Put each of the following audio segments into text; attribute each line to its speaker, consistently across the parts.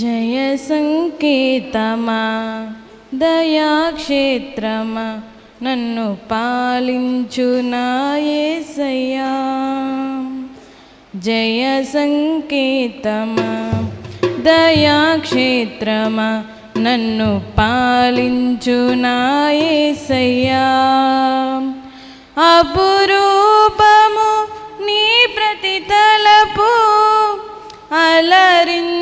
Speaker 1: జయ సంకేతమా దయాక్షేత్రమా నన్ను పాలించు నాయసయ్యా జయ సంకేతమా దయాక్షేత్రమా నన్ను పాలించు నాయసయ్యా అపురూపము నీ ప్రతి తలపు అలరించు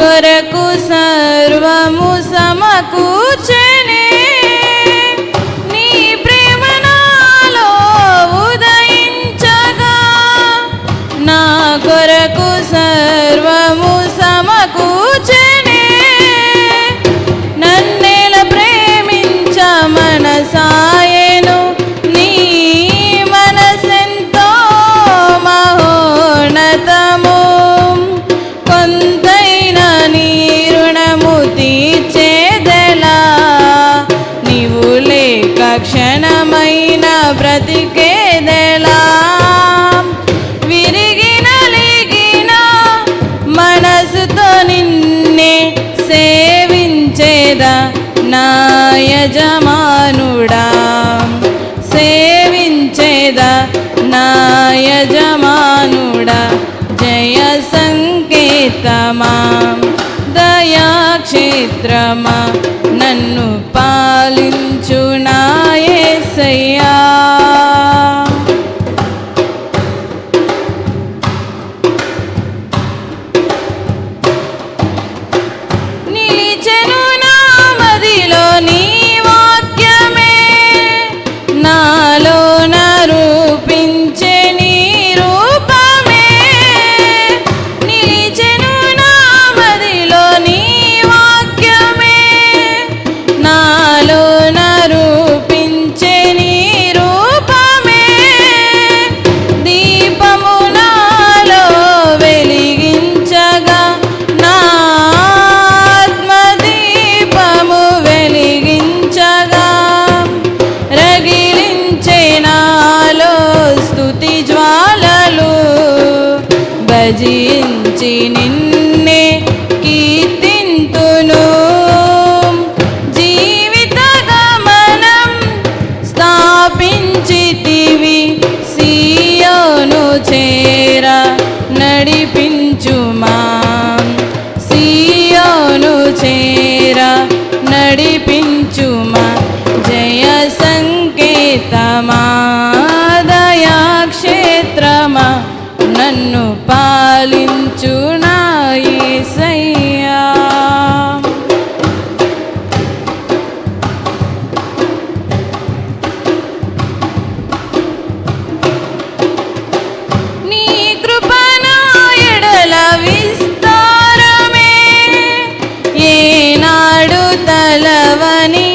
Speaker 1: करकु सर्वमु समकूचे। సేవించేదా నా యజమానుడా జయ సంకేతమా? దయాక్షేత్రమా? నన్ను పాలించు నాయసయ్యా భజించి నిన్నే కీర్తింతును. జీవిత గమనం స్థాపించితివి సీయోను చే தலைவனி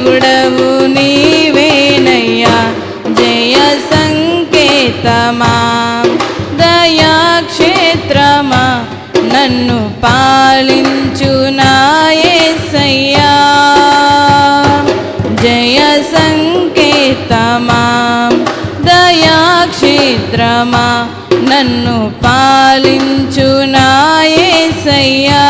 Speaker 1: దేవుడవు నీవేనయ్యా. జయ సంకేతమా. దయాక్షేత్రమా. నన్ను పాలించు నాయసయ్యా జయ సంకేతమా. దయాక్షేత్రమా. నన్ను పాలించు నాయసయ్యా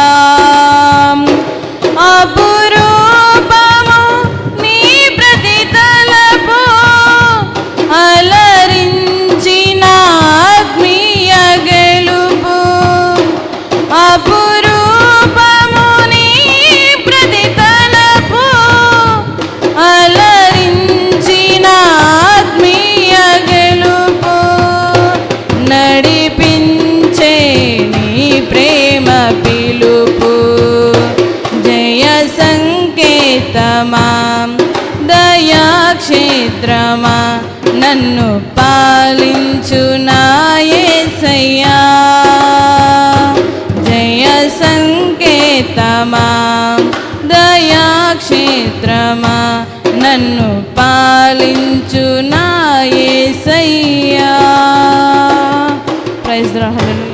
Speaker 1: దయాక్షేత్రమా నన్ను పాలించు నాయసయ్యా జయ సంకేతమా దయాక్షేత్రమా నన్ను పాలించు నాయసయ్యా ప్రైజ్ రాహులు